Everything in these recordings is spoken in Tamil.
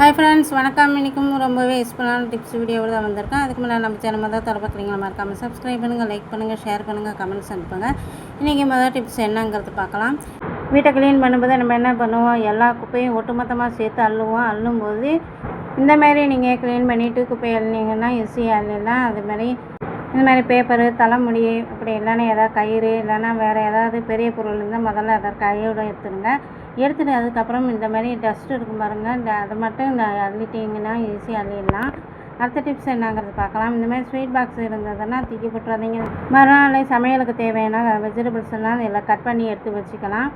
ஹாய் ஃப்ரெண்ட்ஸ் வணக்கம். இன்றைக்கும் ரொம்பவே யூஸ்ஃபுல்லான டிப்ஸ் வீடியோவில் தான் வந்திருக்கேன். அதுக்கு முன்னாடி நம்ம சேனல் தான் தர மறக்காமல் சப்ஸ்கிரைப் பண்ணுங்கள் லைக் பண்ணுங்கள் ஷேர் பண்ணுங்கள் கமெண்ட்ஸ் அனுப்புங்க இன்றைக்கி மொதல் டிப்ஸ் என்னங்கிறது பார்க்கலாம். வீட்டை க்ளீன் பண்ணும்போது நம்ம என்ன பண்ணுவோம்? எல்லா குப்பையும் ஒட்டுமொத்தமாக சேர்த்து அள்ளுவோம். அள்ளும்போது இந்தமாரி நீங்கள் க்ளீன் பண்ணிவிட்டு குப்பை அள்ளினீங்கன்னா ஈஸியாக அள்ளிடலாம் அது மாதிரி இந்த மாதிரி பேப்பரு தலைமுடி இப்படி இல்லைன்னா ஏதாவது கயிறு இல்லைன்னா வேறு ஏதாவது பெரிய பொருள் இருந்தால் முதல்ல அதை கையோட எடுத்துடுங்க. எடுத்துட்டு அதுக்கப்புறம் இந்த மாதிரி டஸ்ட் இருக்கும் பாருங்கள் இந்த அதை மட்டும் இந்த அள்ளிட்டிங்கன்னா ஈஸியாக அள்ளிடலாம். அடுத்த டிப்ஸ் என்னங்கிறது பார்க்கலாம். இந்த மாதிரி ஸ்வீட் பாக்ஸ் இருந்ததுன்னா தூக்கி போட்டுறாதீங்க. மறுநாள் சமையலுக்கு தேவையான வெஜிடபிள்ஸ் எல்லாம் இதில் கட் பண்ணி எடுத்து வச்சுக்கலாம்.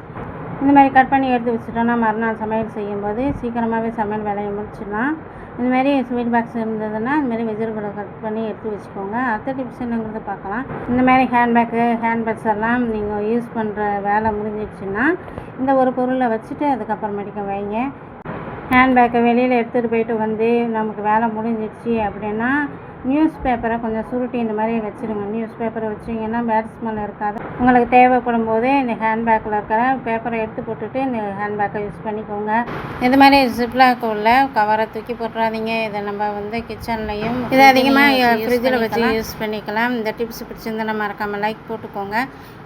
இந்த மாதிரி கட் பண்ணி எடுத்து வச்சுட்டோம்னா மறுநாள் சமையல் செய்யும்போது சீக்கிரமாகவே சமையல் வேலையை முடிச்சிடலாம். இந்த மாதிரி ஸ்வீட் பாக்ஸ் இருந்ததுன்னா இந்த மாதிரி வெஜிடபிளை கட் பண்ணி எடுத்து வச்சுக்கோங்க. அடுத்த டிப்ஸ் என்னங்கிறது பார்க்கலாம். இந்த மாதிரி ஹேண்ட்பேக்கு ஹேண்ட்பேக்ஸ் எல்லாம் நீங்கள் யூஸ் பண்ணுற வேலை முடிஞ்சிடுச்சுன்னா இந்த ஒரு பொருளை வச்சுட்டு அதுக்கப்புறமேட்டுக்கு வைங்க. ஹேண்ட்பேக்கை வெளியில் எடுத்துகிட்டு போயிட்டு வந்து நமக்கு வேலை முடிஞ்சிடுச்சு அப்படின்னா நியூஸ் பேப்பரை கொஞ்சம் சுருட்டி இந்த மாதிரி வச்சுருங்க. நியூஸ் பேப்பரை வச்சிங்கன்னா பேட் ஸ்மெல் இருக்காது. உங்களுக்கு தேவைப்படும் போது இந்த ஹேண்ட்பேக்கில் இருக்கிற பேப்பரை எடுத்து போட்டுட்டு இந்த ஹேண்ட்பேக்கை யூஸ் பண்ணிக்கோங்க. இது மாதிரி ஜிப்லாக் உள்ள கவரை தூக்கி போட்டுறாதீங்க. இதை நம்ம வந்து கிச்சன்லையும் இது அதிகமாக ஃப்ரிட்ஜில் வச்சு யூஸ் பண்ணிக்கலாம். இந்த டிப்ஸ் பிடிச்சிருந்தா மறக்காமல் லைக் போட்டுக்கோங்க.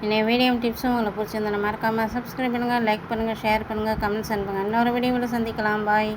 இன்னைய வீடியோ டிப்ஸும் உங்களுக்கு பிடிச்சிருந்தா மறக்காமல் சப்ஸ்கிரைப் பண்ணுங்கள் லைக் பண்ணுங்கள் ஷேர் பண்ணுங்கள் கமெண்ட்ஸ் அனுப்புங்க இன்னொரு வீடியோவில் சந்திக்கலாம். பாய்